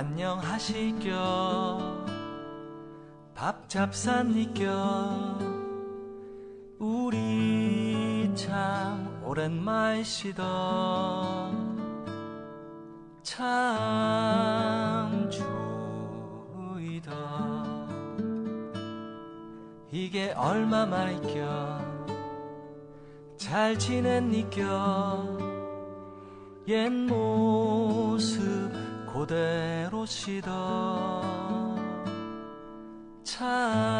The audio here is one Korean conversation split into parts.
안녕하시겨 밥잡산니겨 우리 참 오랜만이시던 참 주이던 이게 얼마 만이겨 잘 지냈니겨 옛 모습 고대로시다. 차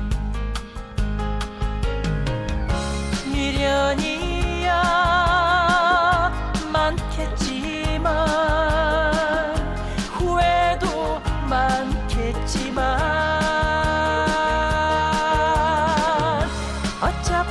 Hot Top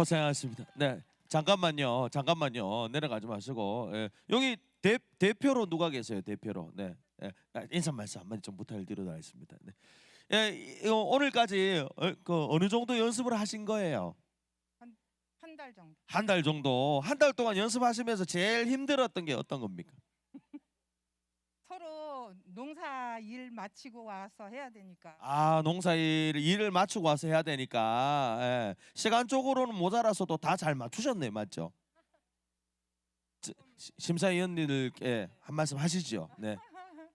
고생하셨습니다. 네, 잠깐만요, 잠깐만요. 내려가지 마시고 예. 여기 대, 대표로 누가 계세요? 대표로. 네, 예. 아, 인사 말씀 한마디 좀 부탁드리도록 하겠습니다. 네. 예, 이- 어, 오늘까지 어, 그 어느 정도 연습을 하신 거예요? 한 달 정도. 한 달 정도. 한 달 동안 연습하시면서 제일 힘들었던 게 어떤 겁니까? 서로 농사 일 마치고 와서 해야 되니까 아 농사일 일을 마치고 와서 해야 되니까 예. 시간적으로는 모자라서도 다 잘 맞추셨네 맞죠? 시- 심사위원님들께 한 말씀 하시죠. 네.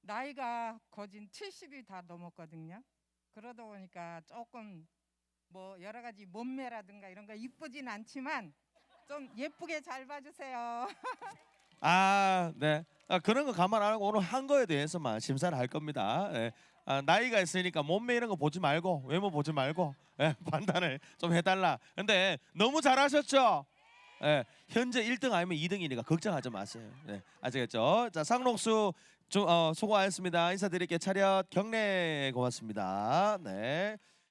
나이가 거진 70이 다 넘었거든요. 그러다 보니까 조금 뭐 여러 가지 몸매라든가 이런 거 이쁘진 않지만 좀 예쁘게 잘 봐주세요. 아 네. 아, 그런 거 감안 안 하고 오늘 한 거에 대해서만 심사를 할 겁니다. 예. 아, 나이가 있으니까 몸매 이런 거 보지 말고 외모 보지 말고 예, 판단을 좀 해달라. 근데 너무 잘하셨죠? 예, 현재 1등 아니면 2등이니까 걱정하지 마세요. 네, 아시겠죠? 자 상록수 좀, 어, 수고하셨습니다. 인사드릴게요. 차렷 경례 고맙습니다. 네.